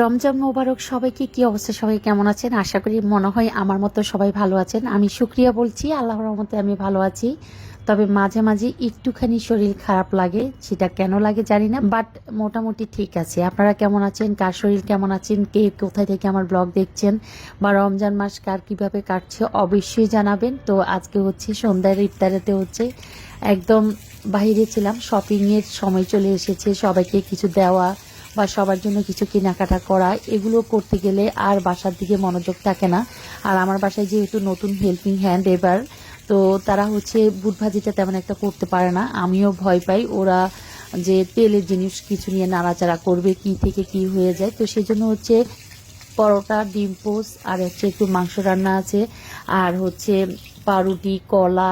রমজান মোবারক, সবাইকে কি অবস্থা? সবাই কেমন আছেন? আশা করি মনে হয় আমার মতো সবাই ভালো আছেন। আমি শুক্রিয়া বলছি আল্লাহর রহমতে আমি ভালো আছি। তবে মাঝে মাঝে একটুখানি শরীর খারাপ লাগে, সেটা কেন লাগে জানি না বাট মোটামুটি ঠিক আছে। আপনারা কেমন আছেন? কার শরীর কেমন আছেন? কে কোথায় থেকে আমার ব্লগ দেখছেন? বা রমজান মাস কার কীভাবে কাটছে? অবশ্যই জানাবেন। তো আজকে হচ্ছে সন্ধ্যার ইফতারেতে হচ্ছে একদম বাইরে ছিলাম শপিংয়ের সময় চলে এসেছে, সবাইকে কিছু দেওয়া বা সবার জন্য কিছু কেনাকাটা করা, এগুলো করতে গেলে আর বাসার দিকে মনোযোগ থাকে না। আর আমার বাসায় যেহেতু নতুন হেল্পিং হ্যান্ড এবার, তো তারা হচ্ছে বুট ভাজিটা তেমন একটা করতে পারে না। আমিও ভয় পাই ওরা যে তেলের জিনিস কিছু নিয়ে নাড়াচাড়া করবে, কি থেকে কি হয়ে যায়। তো সেই জন্য হচ্ছে পরোটা, ডিম পোস্ট, আর হচ্ছে একটু মাংস রান্না আছে। আর হচ্ছে পাউরুটি, কলা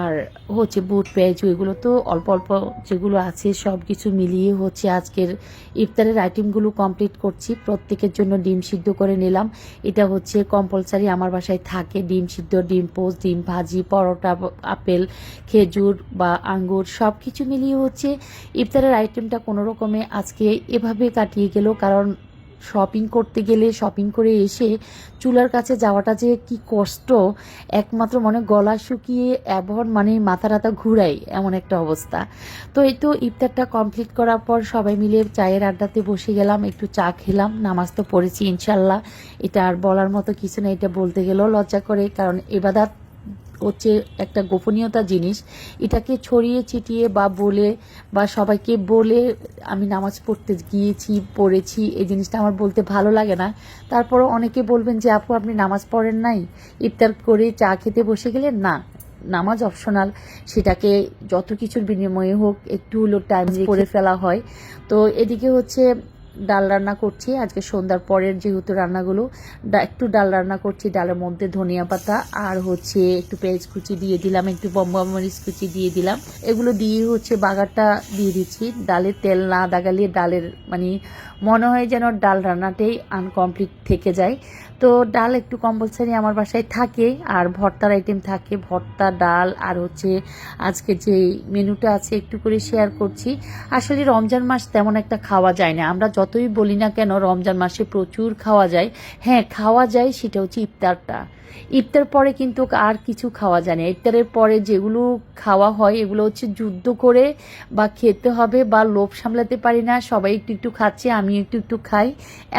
আর হচ্ছে বুট পেঁয়াজু এগুলো তো অল্প অল্প যেগুলো আছে সব কিছু মিলিয়ে হচ্ছে আজকের ইফতারের আইটেমগুলো কমপ্লিট করছি। প্রত্যেকের জন্য ডিম সিদ্ধ করে নিলাম। এটা হচ্ছে কম্পালসারি আমার বাসায় থাকে। ডিম সিদ্ধ, ডিম পোস্ট ডিম ভাজি, পরোটা, আপেল, খেজুর বা আঙ্গুর সব কিছু মিলিয়ে হচ্ছে ইফতারের আইটেমটা কোনো রকমে আজকে এভাবে কাটিয়ে গেল। কারণ শপিং করতে গেলে শপিং করে এসে চুলার কাছে যাওয়াটা যে কি কষ্ট, একমাত্র মনে গলা শুকিয়ে এমন মানে মাথা রাতা ঘুরাই এমন একটা অবস্থা। তো এই তো ইফতারটা কমপ্লিট করার পর সবাই মিলে চায়ের আড্ডাতে বসে গেলাম, একটু চা খেলাম, নামাজ তো পড়েছি ইনশাল্লাহ এটা আর বলার মতো কিছু না এটা বলতে গেলেও লজ্জা করে, কারণ এবাদাত হচ্ছে একটা গোপনীয়তা জিনিস। এটাকে ছড়িয়ে ছিটিয়ে বা বলে বা সবাইকে বলে আমি নামাজ পড়তে গিয়েছি পড়েছি এই জিনিসটা আমার বলতে ভালো লাগে না। তারপরও অনেকে বলবেন যে আপু আপনি নামাজ পড়েন নাই? ইফতার করে চা খেতে বসে গেলেন? না নামাজ অপশনাল। সেটাকে যত কিছুর বিনিময়ে হোক একটু হলো টাইম করে ফেলা হয়। তো এদিকে হচ্ছে ডাল রান্না করছি। আজকে সন্ধ্যার পরের যেহেতু রান্নাগুলো একটু ডাল রান্না করছি, ডালের মধ্যে ধনিয়া পাতা আর হচ্ছে একটু পেঁয়াজ কুচি দিয়ে দিলাম, একটু বম্বা মরিচ কুচি দিয়ে দিলাম। এগুলো দিয়ে হচ্ছে বাগারটা দিয়ে দিচ্ছি। ডালের তেল না দাগালিয়ে ডালের মানে মনে হয় যেন ডাল রান্নাটাই আনকমপ্লিট থেকে যায়। তো ডাল একটু কম্পালসারি আমার বাসায় থাকে আর ভর্তার আইটেম থাকে, ভর্তা, ডাল আর হচ্ছে আজকে যে মেনুটা আছে একটু করে শেয়ার করছি। আসলে রমজান মাস তেমন একটা খাওয়া যায় না। আমরা যতই বলি না কেন, রমজান মাসে প্রচুর খাওয়া যায়। হ্যাঁ খাওয়া যায় সেটা হচ্ছে ইফতারটা। ইফতার পরে কিন্তু আর কিছু খাওয়া যায় না। ইফতারের পরে যেগুলো খাওয়া হয়, এগুলো হচ্ছে যুদ্ধ করে বা খেতে হবে বা লোভ সামলাতে পারি না, সবাই একটু একটু খাচ্ছে আমি একটু একটু খাই,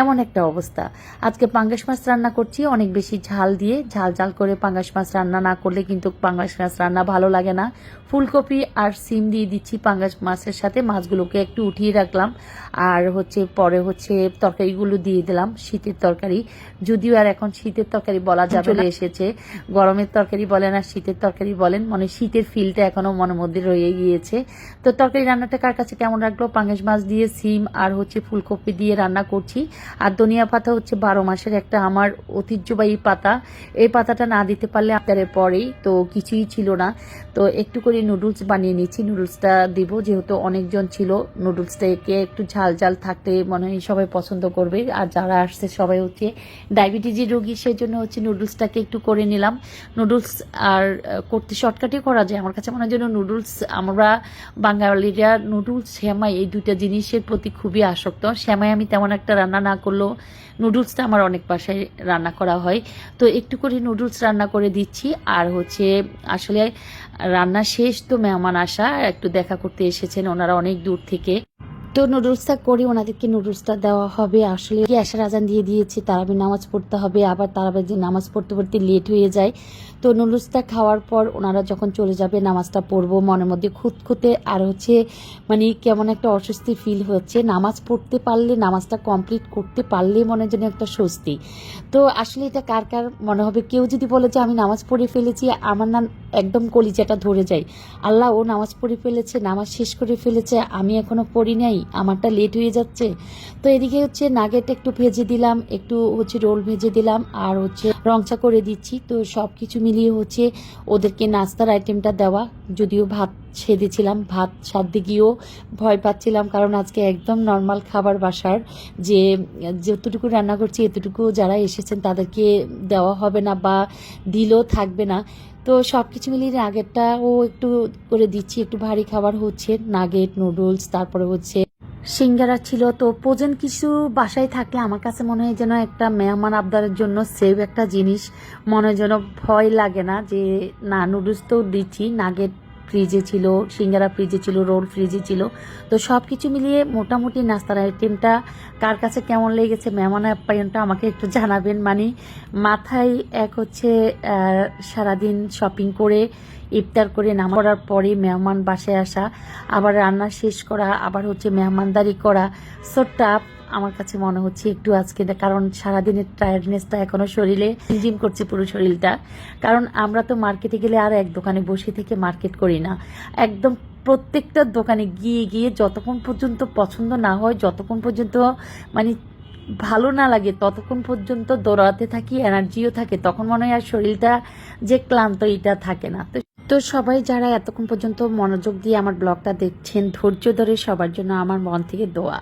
এমন একটা অবস্থা। আজকে পাঙ্গাস মাছ রান্না করছি, অনেক বেশি ঝাল দিয়ে, ঝাল ঝাল করে পাঙ্গাস মাছ রান্না না করলে কিন্তু পাঙ্গাস মাছ রান্না ভালো লাগে না। ফুলকপি আর সিম দিয়ে দিচ্ছি পাঙ্গাস মাছের সাথে, মাছগুলোকে একটু উঠিয়ে রাখলাম। আর হচ্ছে পরে হচ্ছে তরকারিগুলো দিয়ে দিলাম, শীতের তরকারি। যদিও আর এখন শীতের তরকারি বলা যাবে চলে এসেছে। গরমের তরকারি বলেন আর শীতের তরকারি বলেন মানে শীতের ফিলটা এখনও মনের মধ্যে রয়ে গিয়েছে। তো তরকারি রান্নাটা কার কাছে কেমন রাখল? পাঙ্গাস মাছ দিয়ে সিম আর হচ্ছে ফুলকপি দিয়ে রান্না করছি। আর ধনিয়া পাতা হচ্ছে বারো মাসের একটা আমার ঐতিহ্যবাহী পাতা। এই পাতাটা না দিতে পারলে আপনারের পরেই, তো কিছুই ছিল না। তো একটু করে নুডলস বানিয়ে নিচ্ছি নুডলসটা দিব। যেহেতু অনেকজন ছিল নুডলসটাকে একটু ঝাল ঝাল থাকতে মনে হয় সবাই পছন্দ করবে। আর যারা আসছে সবাই হচ্ছে ডায়াবেটিসের রোগী, সেই জন্য হচ্ছে নুডলসটাকে একটু করে নিলাম। নুডলস আর করতে শর্টকাটে করা যায়। আমার কাছে মনে হয় যেন নুডলস আমরা বাঙালিরা নুডলস শ্যামাই এই দুইটা জিনিসের প্রতি খুবই আসক্ত। শ্যামাই আমি তেমন একটা রান্না না করলেও নুডলসটা আমার অনেক বাসায় রান্না করা হয়। তো একটু করে নুডলস রান্না করে দিচ্ছি। আর হচ্ছে, আসলে রান্না শেষ তো মেহমান আসা। একটু দেখা করতে এসেছেন ওনারা অনেক দূর থেকে। তো নুডলসটা করে, ওনাদেরকে নুডলসটা দেওয়া হবে। আসলে আশার আজান দিয়ে দিয়েছি, তারাবি নামাজ পড়তে হবে। আবার তারাবি যে নামাজ পড়তে পড়তে লেট হয়ে যায়। তো নুডলসটা খাওয়ার পর ওনারা যখন চলে যাবে, নামাজটা পড়ব। মনের মধ্যে খুঁতখুঁতে আর হচ্ছে মানে কেমন একটা অস্বস্তি ফিল হচ্ছে। নামাজ পড়তে পারলে, নামাজটা কমপ্লিট করতে পারলে মনে যেন একটা স্বস্তি। তো আসলে এটা কার কার মনে হবে? কেউ যদি বলে যে, আমি নামাজ পড়ে ফেলেছি, আমার না একদম কলিজাটা ধরে যায়। আল্লাহ ও নামাজ পড়ে ফেলেছে, নামাজ শেষ করে ফেলেছে। আমি এখনও পড়ি নাই। আমারটা লেট হয়ে যাচ্ছে। তো এদিকে হচ্ছে নাগেট একটু ভেজে দিলাম, একটু হচ্ছে রোল ভেজে দিলাম, আর হচ্ছে রংচা করে দিচ্ছি। তো সব কিছু মিলিয়ে হচ্ছে ওদেরকে নাস্তার আইটেমটা দেওয়া। যদিও ভাত সেধেছিলাম ভাত সাধ্যে গিয়েও ভয় পাচ্ছিলাম, কারণ আজকে একদম নর্মাল খাবার বাসার। যে যতটুকু রান্না করছি, এতটুকু যারা এসেছেন তাদেরকে দেওয়া হবে না বা দিলেও থাকবে না। তো সব কিছু মিলিয়ে নাগেটটাও একটু করে দিচ্ছি, একটু ভারী খাবার হচ্ছে নাগেট নুডলস তারপরে হচ্ছে সিঙ্গারা ছিল। তো প্রোজেন কিছু বাসায় থাকলে আমার কাছে মনে হয় যেন একটা মেহমান আবদারের জন্য সেভ একটা জিনিস। মনে যেন ভয় লাগে না যে, না নুডলস তো দিচ্ছি। নাগেট ফ্রিজে ছিল, সিঙ্গারা ফ্রিজে ছিল রোল ফ্রিজে ছিল। তো সব কিছু মিলিয়ে মোটামুটি নাস্তার আইটেমটা কার কাছে কেমন লেগেছে, মেহমান আপ্যায়নটা আমাকে একটু জানাবেন। মানে মাথায় এক হচ্ছে সারাদিন শপিং করে ইফতার করে নামা করার পরে মেহমান বাসায় আসা, আবার রান্না শেষ করা, আবার হচ্ছে মেহমানদারি করা। সো টাফ আমার কাছে মনে হচ্ছে একটু আজকে কারণ সারাদিনের টায়ার্ডনেসটা এখনও শরীরে জিম করছে পুরো শরীরটা। কারণ আমরা তো মার্কেটে গেলে আর এক দোকানে বসে থেকে মার্কেট করি না। একদম প্রত্যেকটা দোকানে গিয়ে গিয়ে যতক্ষণ পর্যন্ত পছন্দ না হয়, যতক্ষণ পর্যন্ত মানে ভালো না লাগে, ততক্ষণ পর্যন্ত দৌড়াতে থাকি এনার্জিও থাকে, তখন মনে হয় আর শরীরটা যে ক্লান্ত, এটা থাকে না। তো তো সবাই যারা এতক্ষণ পর্যন্ত মনোযোগ দিয়ে আমার ব্লগটা দেখছেন, ধৈর্য ধরে সবার জন্য আমার মন থেকে দোয়া।